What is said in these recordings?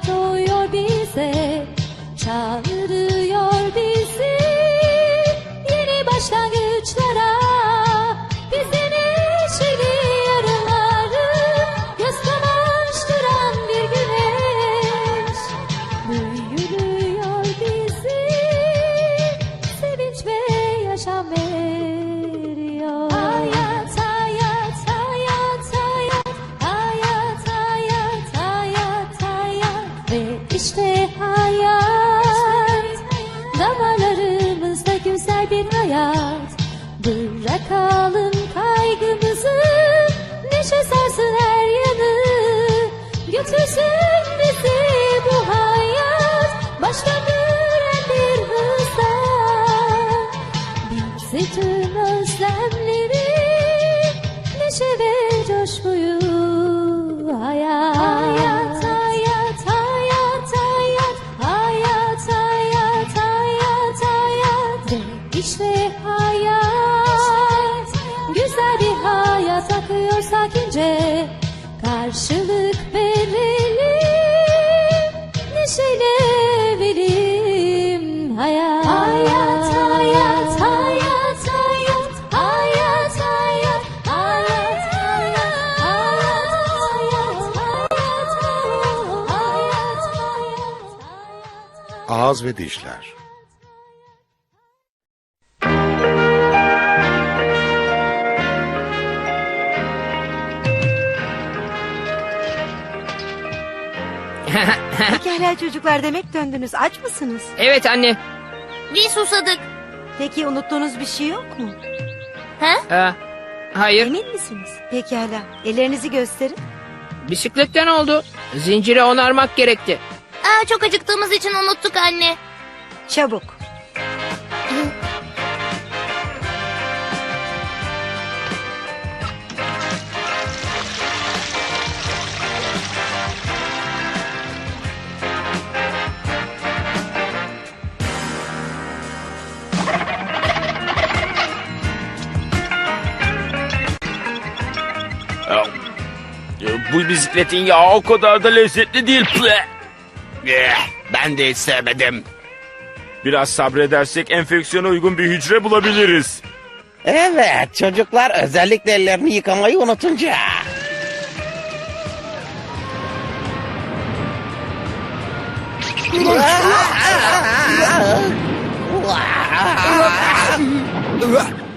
hayat doğuyor hayat Ağız ve dişler. Pekala çocuklar demek döndünüz. Aç mısınız? Evet anne. Bir susadık. Peki unuttuğunuz bir şey yok mu? He? Ee, hayır. Emin misiniz? Pekala. Ellerinizi gösterin. Bisikletten oldu. Zinciri onarmak gerekti. Aa, çok acıktığımız için unuttuk anne. Çabuk. Bu bisikletin yağı o kadar da lezzetli değil. Ple. Eh, Ben de hiç sevmedim. Biraz sabredersek enfeksiyona uygun bir hücre bulabiliriz. Evet çocuklar özellikle ellerini yıkamayı unutunca.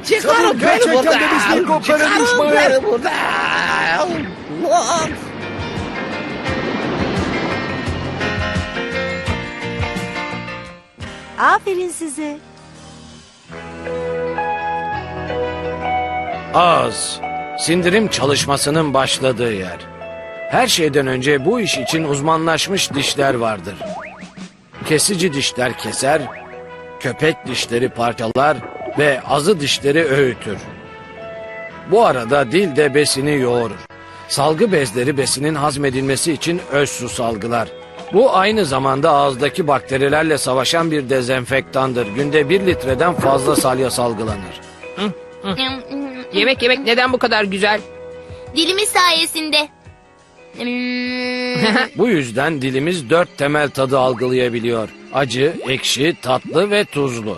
Çıkarın beni buradan. Çıkarın beni buradan. Aferin size. Ağız, sindirim çalışmasının başladığı yer. Her şeyden önce bu iş için uzmanlaşmış dişler vardır. Kesici dişler keser, köpek dişleri parçalar ve azı dişleri öğütür. Bu arada dil de besini yoğurur. Salgı bezleri besinin hazmedilmesi için öz su salgılar. Bu aynı zamanda ağızdaki bakterilerle savaşan bir dezenfektandır. Günde bir litreden fazla salya salgılanır. Yemek yemek neden bu kadar güzel? Dilimiz sayesinde. Hmm, Bu yüzden dilimiz dört temel tadı algılayabiliyor. Acı, ekşi, tatlı ve tuzlu.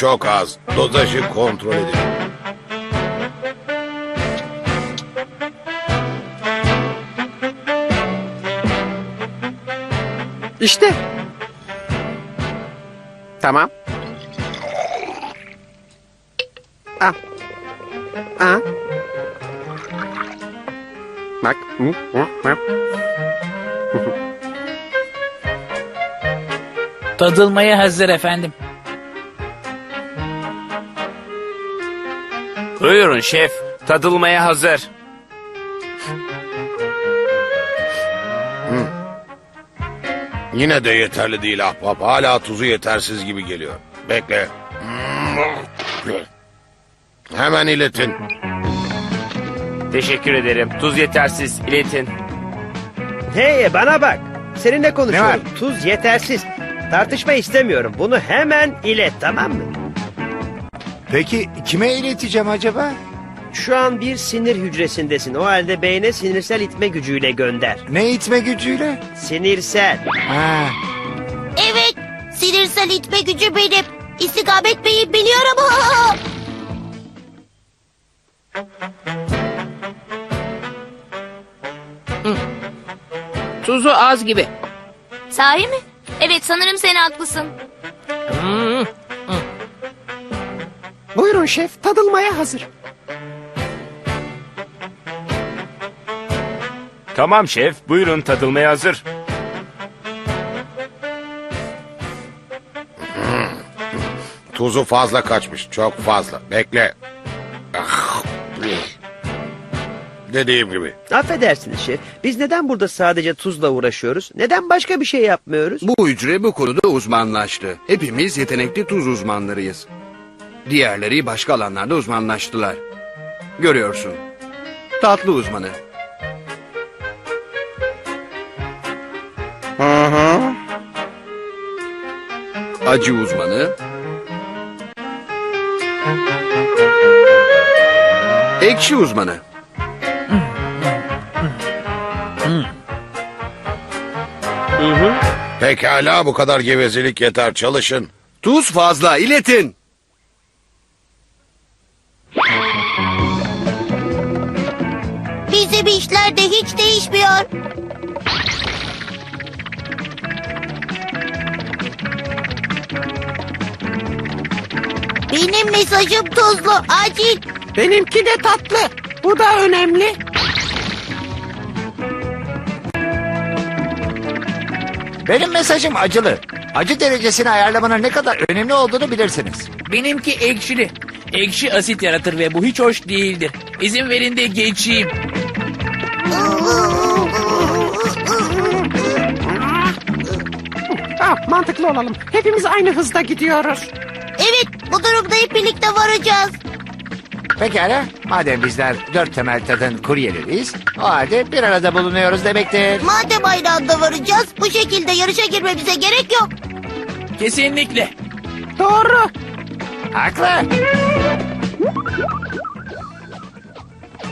Çok az. Dozajı kontrol edin. İşte. Tamam. Al. Al. Bak. Tadılmaya hazır efendim. Buyurun şef, tadılmaya hazır. Hmm. Yine de yeterli değil ahbap. Hala tuzu yetersiz gibi geliyor. Bekle. Hemen iletin. Teşekkür ederim. Tuz yetersiz, iletin. Hey bana bak. Seninle konuşuyorum. Tuz yetersiz. Tartışma istemiyorum. Bunu hemen ilet tamam mı? Peki kime ileteceğim acaba? Şu an bir sinir hücresindesin. O halde beyne sinirsel itme gücüyle gönder. Ne itme gücüyle? Sinirsel. Ha, Evet. Sinirsel itme gücü benim. İstikamet beyi biliyorum. Tuzu az gibi. Sahi mi? Evet sanırım sen haklısın. Hmm, Buyurun şef tadılmaya hazır. Tamam şef. Buyurun tadılmaya hazır. Tuzu fazla kaçmış. Çok fazla. Bekle. Ah. Dediğim gibi. Affedersiniz şef. Biz neden burada sadece tuzla uğraşıyoruz? Neden başka bir şey yapmıyoruz? Bu hücre bu konuda uzmanlaştı. Hepimiz yetenekli tuz uzmanlarıyız. Diğerleri başka alanlarda uzmanlaştılar. Görüyorsun. Tatlı uzmanı. Acı uzmanı. Ekşi uzmanı. Pekala bu kadar gevezelik yeter. Çalışın. Tuz fazla iletin. Hiç değişmiyor. Benim mesajım tuzlu, acil. Benimki de tatlı. Bu da önemli. Benim mesajım acılı. Acı derecesini ayarlamanın ne kadar önemli olduğunu bilirsiniz. Benimki ekşili. Ekşi asit yaratır ve bu hiç hoş değildir. İzin verin de geçeyim. Mantıklı olalım. Hepimiz aynı hızda gidiyoruz. Evet, bu durumda hep birlikte varacağız. Pekala. Madem bizler dört temel tadın kuryeleriyiz. O halde bir arada bulunuyoruz demektir. Madem aynı anda varacağız, bu şekilde yarışa girmemize gerek yok. Kesinlikle. Doğru. Haklı.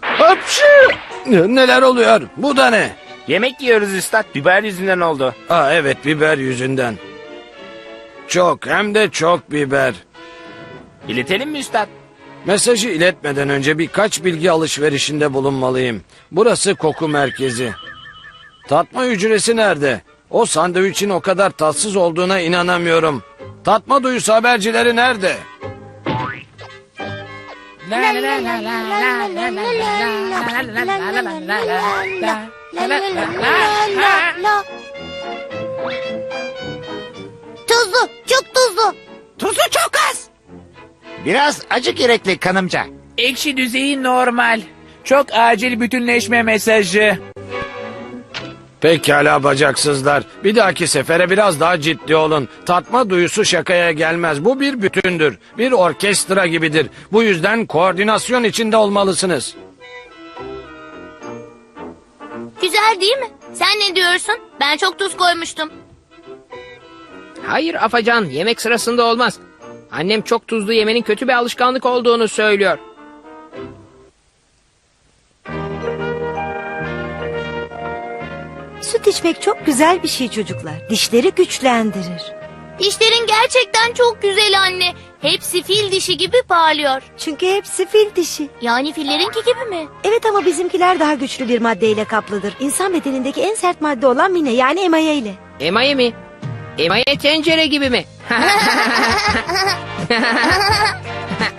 Hapşı! Neler oluyor? Bu da ne? Yemek yiyoruz üstad. Biber yüzünden oldu. Aa evet biber yüzünden. Çok hem de çok biber. İletelim mi üstad? Mesajı iletmeden önce birkaç bilgi alışverişinde bulunmalıyım. Burası koku merkezi. Tatma hücresi nerede? O sandviçin o kadar tatsız olduğuna inanamıyorum. Tatma duyusu habercileri nerede? Tuzlu, çok tuzlu. Tuzu çok az. Biraz acı gerekli kanımca. Ekşi düzeyi normal. Çok acil bütünleşme mesajı. Pekala bacaksızlar. Bir dahaki sefere biraz daha ciddi olun. Tatma duyusu şakaya gelmez. Bu bir bütündür. Bir orkestra gibidir. Bu yüzden koordinasyon içinde olmalısınız. Güzel değil mi? Sen ne diyorsun? Ben çok tuz koymuştum. hayır Afacan yemek sırasında olmaz. Annem çok tuzlu yemenin kötü bir alışkanlık olduğunu söylüyor. Süt içmek çok güzel bir şey çocuklar. Dişleri güçlendirir. Dişlerin gerçekten çok güzel anne. Hepsi fil dişi gibi parlıyor. Çünkü hepsi fil dişi. Yani fillerinki gibi mi? Evet ama bizimkiler daha güçlü bir maddeyle kaplıdır. İnsan bedenindeki en sert madde olan mine yani emaye ile. Emaye mi? Emaye tencere gibi mi?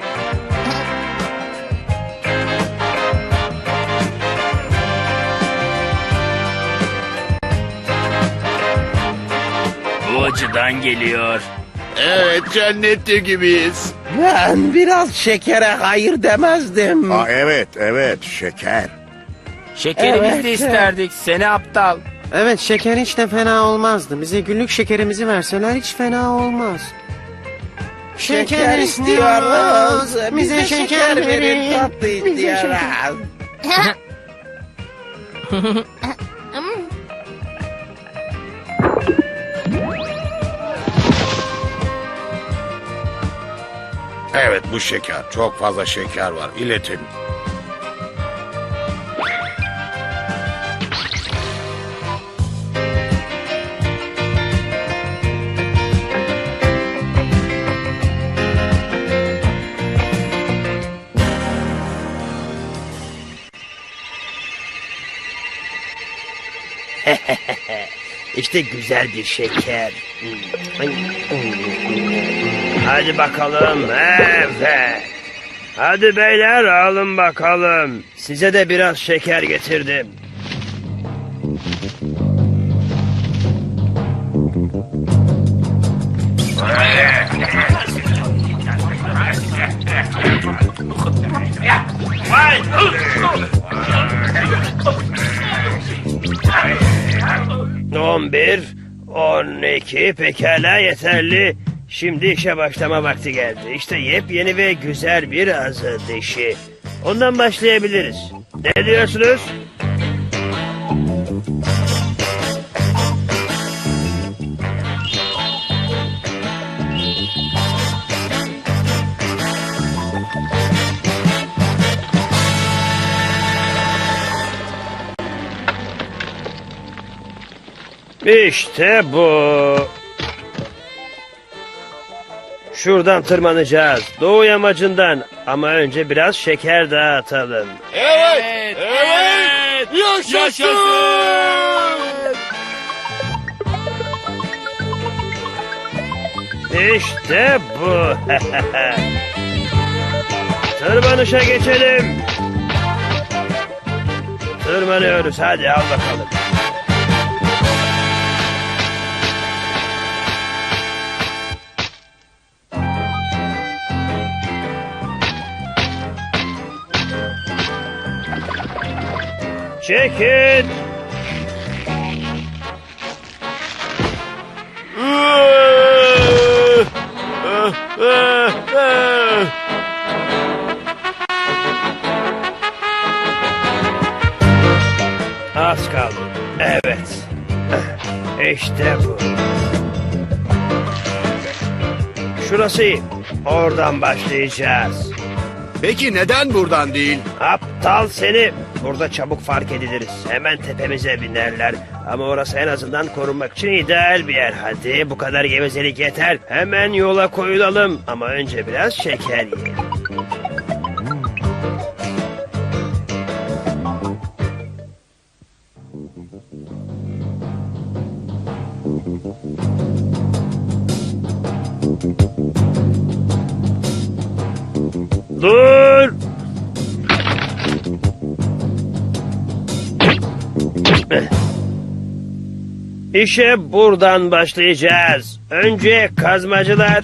açıdan geliyor. Evet cennette gibiyiz. Ben biraz şekere hayır demezdim. Aa, evet evet şeker. Şekeri Evet, de isterdik. Seni aptal. Evet şeker hiç de fena olmazdı. Bize günlük şekerimizi verseler hiç fena olmaz. Şeker istiyoruz. Bize şeker verin tatlı istiyoruz. Evet bu şeker. Çok fazla şeker var. İletim. İşte güzel bir şeker. Hadi bakalım. Evet. Hadi beyler alın bakalım. Size de biraz şeker getirdim. On bir, on iki pekala yeterli. Şimdi işe başlama vakti geldi. İşte yepyeni ve güzel bir azı dişi. Ondan başlayabiliriz. Ne diyorsunuz? İşte bu. Şuradan tırmanacağız. Doğu yamacından. Ama önce biraz şeker dağıtalım. Evet, evet, yaşasın. İşte bu. Tırmanışa geçelim. Tırmanıyoruz. Hadi al bakalım. Çekin. Az kaldı. Evet. İşte bu. Şurası iyi. Oradan başlayacağız. Peki neden buradan değil? Aptal seni. Burada çabuk fark ediliriz. Hemen tepemize binerler. Ama orası en azından korunmak için ideal bir yer. Hadi bu kadar gevezelik yeter. Hemen yola koyulalım. Ama önce biraz şeker yiyelim. Dur! İşe buradan başlayacağız. Önce kazmacılar.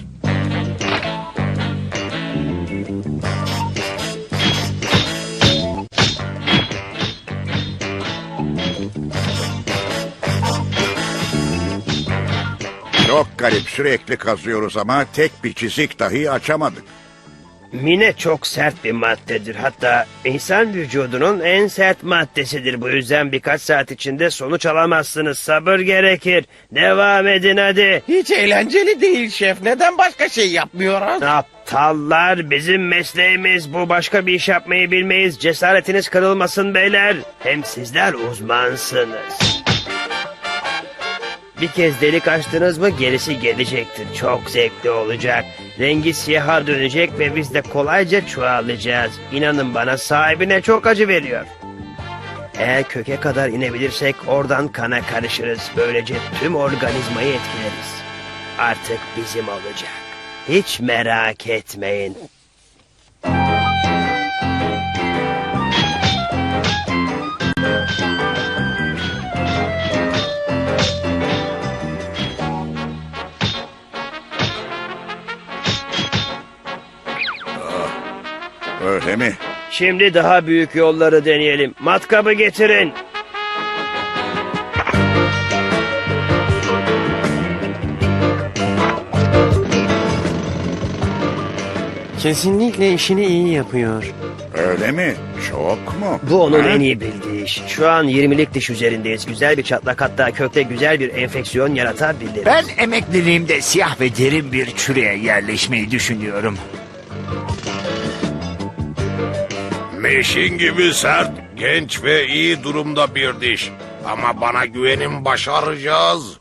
Çok garip sürekli kazıyoruz ama tek bir çizik dahi açamadık. Mine çok sert bir maddedir. Hatta insan vücudunun en sert maddesidir. Bu yüzden birkaç saat içinde sonuç alamazsınız. Sabır gerekir. Devam edin hadi. Hiç eğlenceli değil şef. Neden başka şey yapmıyoruz? Aptallar bizim mesleğimiz bu başka bir iş yapmayı bilmeyiz. Cesaretiniz kırılmasın beyler. Hem sizler uzmansınız. Bir kez delik açtınız mı gerisi gelecektir. Çok zevkli olacak. Rengi siyaha dönecek ve biz de kolayca çoğalacağız. İnanın bana sahibine çok acı veriyor. Eğer köke kadar inebilirsek oradan kana karışırız. Böylece tüm organizmayı etkileriz. Artık bizim olacak. Hiç merak etmeyin. Öyle mi? Şimdi daha büyük yolları deneyelim. Matkabı getirin. Kesinlikle işini iyi yapıyor. Öyle mi? Çok mu? Bu onun Ha? en iyi bildiği iş. Şu an 20'lik diş üzerindeyiz. Güzel bir çatlak hatta kökte güzel bir enfeksiyon yaratabilir. Ben emekliliğimde siyah ve derin bir çürüye yerleşmeyi düşünüyorum. Meşin gibi sert, genç ve iyi durumda bir diş. Ama bana güvenin başaracağız.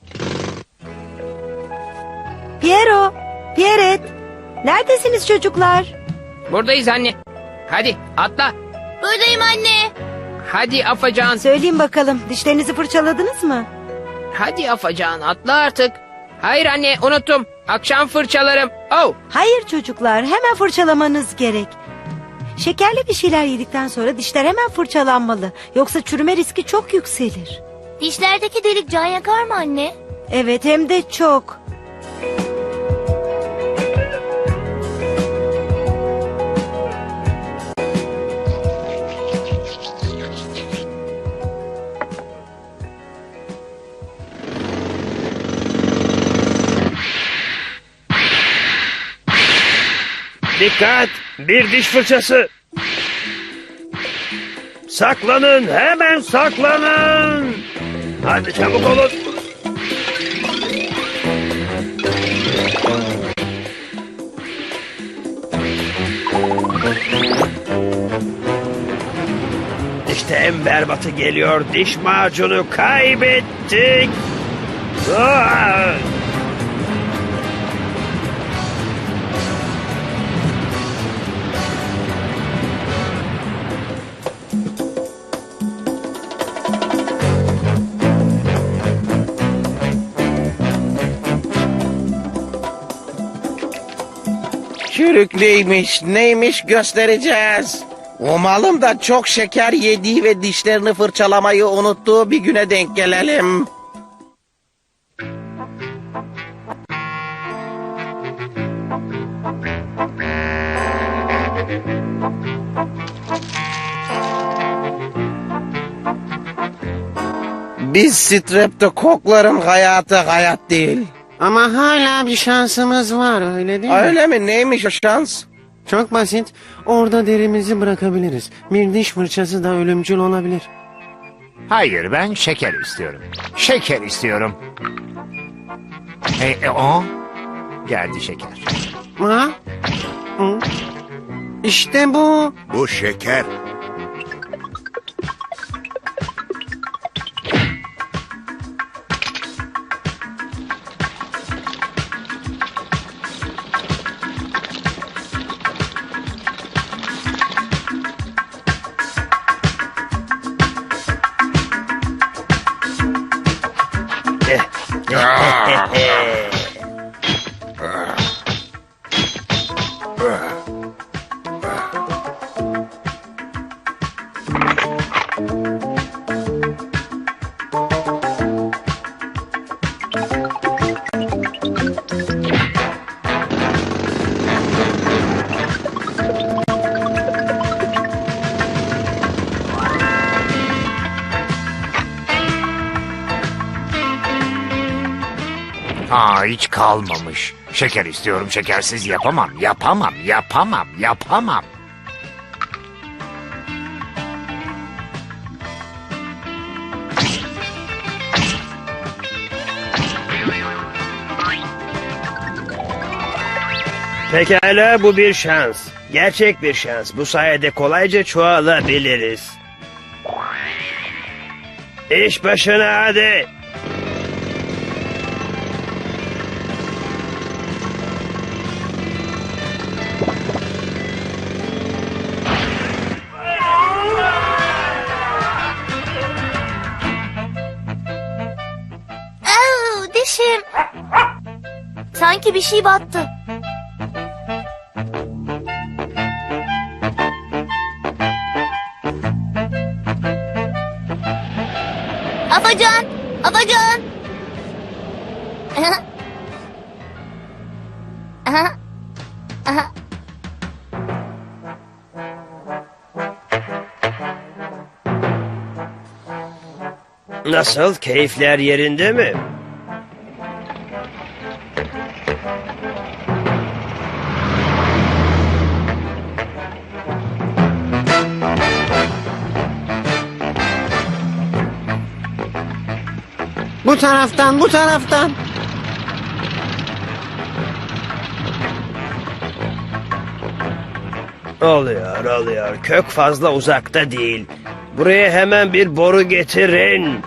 Piero, Pieret. Neredesiniz çocuklar? Buradayız anne. Hadi atla. Buradayım anne. Hadi Afacan. Söyleyin bakalım dişlerinizi fırçaladınız mı? Hadi Afacan atla artık. Hayır anne unuttum. Akşam fırçalarım. Oh. Hayır çocuklar hemen fırçalamanız gerek. Şekerli bir şeyler yedikten sonra dişler hemen fırçalanmalı. Yoksa çürüme riski çok yükselir. Dişlerdeki delik can yakar mı anne? Evet hem de çok. Dikkat! Bir diş fırçası. Saklanın! Hemen saklanın! Hadi çabuk olun. İşte en berbatı geliyor. Diş macunu kaybettik. Aa! Çürüklüymüş, neymiş göstereceğiz. Umalım da çok şeker yediği ve dişlerini fırçalamayı unuttuğu bir güne denk gelelim. Biz streptokokların hayatı hayat değil. Ama hala bir şansımız var öyle değil mi? Öyle mi? Neymiş o şans? Çok basit. Orada derimizi bırakabiliriz. Bir diş fırçası da ölümcül olabilir. Hayır ben şeker istiyorum. Şeker istiyorum. E, e, o? Geldi şeker. Ha? Hı? İşte bu. Bu şeker. carro. Hiç kalmamış. Şeker istiyorum şekersiz yapamam yapamam yapamam yapamam. Pekala bu bir şans. Gerçek bir şans. Bu sayede kolayca çoğalabiliriz. İş başına hadi. Sanki bir şey battı. Afacan! Afacan! Nasıl? Keyifler yerinde mi? Taraftan, bu taraftan. Oluyor, oluyor. Kök fazla uzakta değil. Buraya hemen bir boru getirin.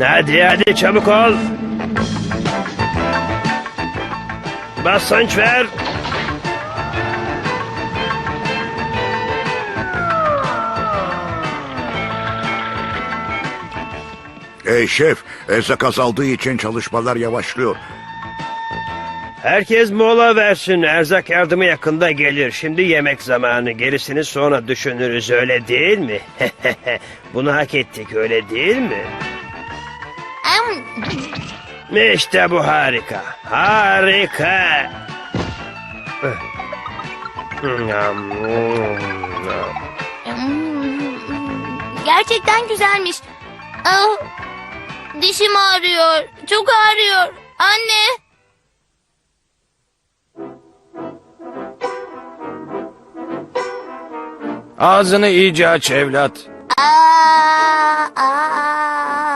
Hadi hadi çabuk ol. Basınç ver. Ey şef, erzak azaldığı için çalışmalar yavaşlıyor. Herkes mola versin. Erzak yardımı yakında gelir. Şimdi yemek zamanı. Gerisini sonra düşünürüz öyle değil mi? Bunu hak ettik öyle değil mi? İşte bu harika. Harika. Gerçekten güzelmiş. Ah, dişim ağrıyor. Çok ağrıyor. Anne. Ağzını iyice aç evlat. Aa, aa, aa,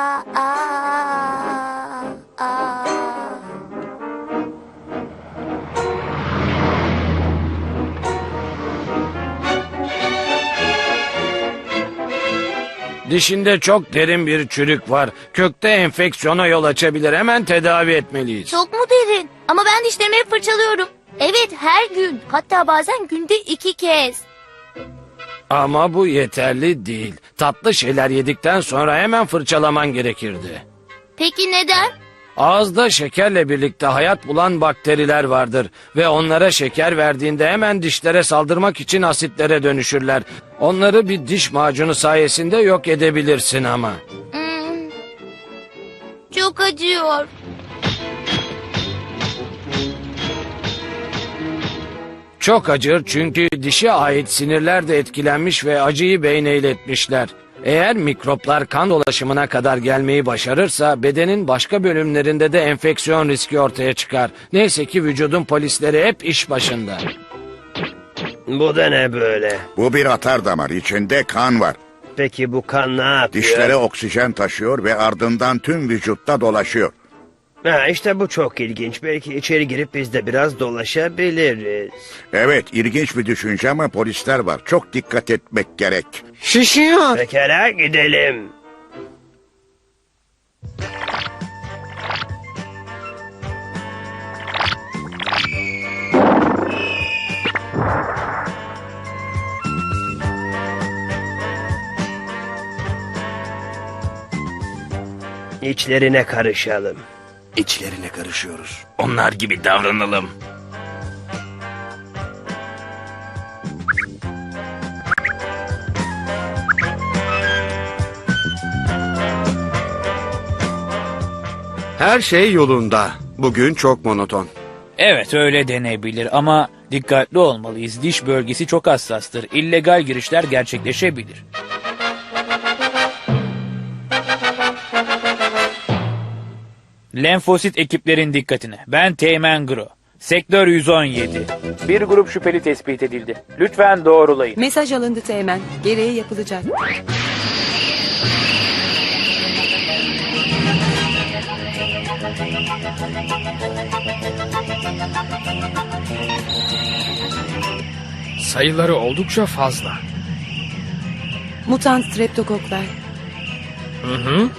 Dişinde çok derin bir çürük var. Kökte enfeksiyona yol açabilir. Hemen tedavi etmeliyiz. Çok mu derin? Ama ben dişlerimi hep fırçalıyorum. Evet her gün. Hatta bazen günde iki kez. Ama bu yeterli değil. Tatlı şeyler yedikten sonra hemen fırçalaman gerekirdi. Peki neden? Ağızda şekerle birlikte hayat bulan bakteriler vardır ve onlara şeker verdiğinde hemen dişlere saldırmak için asitlere dönüşürler. Onları bir diş macunu sayesinde yok edebilirsin ama. Hmm. Çok acıyor. Çok acır çünkü dişe ait sinirler de etkilenmiş ve acıyı beyne iletmişler. Eğer mikroplar kan dolaşımına kadar gelmeyi başarırsa bedenin başka bölümlerinde de enfeksiyon riski ortaya çıkar. Neyse ki vücudun polisleri hep iş başında. Bu da ne böyle? Bu bir atar damar, içinde kan var. Peki bu kan ne yapıyor? Dişlere oksijen taşıyor ve ardından tüm vücutta dolaşıyor. Ha, işte bu çok ilginç. Belki içeri girip biz de biraz dolaşabiliriz. Evet, ilginç bir düşünce ama polisler var. Çok dikkat etmek gerek. Şişiyor. Pekala gidelim. İçlerine karışalım. İçlerine karışıyoruz. Onlar gibi davranalım. Her şey yolunda. Bugün çok monoton. Evet öyle denebilir ama dikkatli olmalıyız. Diş bölgesi çok hassastır. İllegal girişler gerçekleşebilir. Lenfosit ekiplerin dikkatine. Ben Teğmen Gro. Sektör 117. Bir grup şüpheli tespit edildi. Lütfen doğrulayın. Mesaj alındı Teğmen. Gereği yapılacak. Sayıları oldukça fazla. Mutant streptokoklar. Hı hı.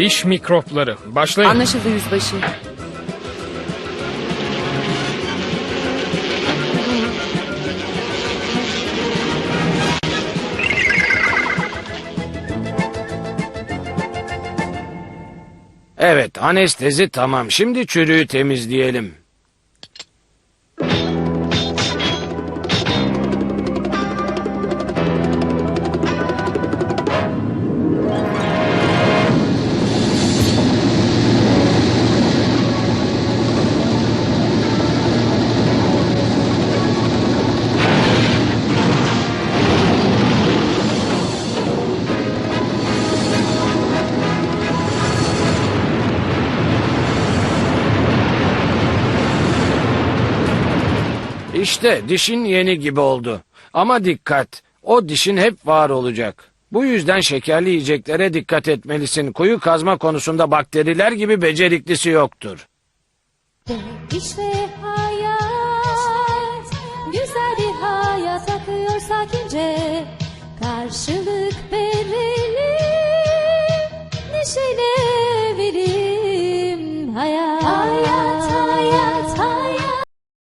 Diş mikropları. Başlayın. Anlaşıldı yüzbaşı. Evet anestezi tamam. Şimdi çürüğü temizleyelim. İşte dişin yeni gibi oldu. Ama dikkat, o dişin hep var olacak. Bu yüzden şekerli yiyeceklere dikkat etmelisin. Kuyu kazma konusunda bakteriler gibi beceriklisi yoktur. İş ve hayat Güzel bir hayat akıyor sakince Karşılık verelim Neşeyle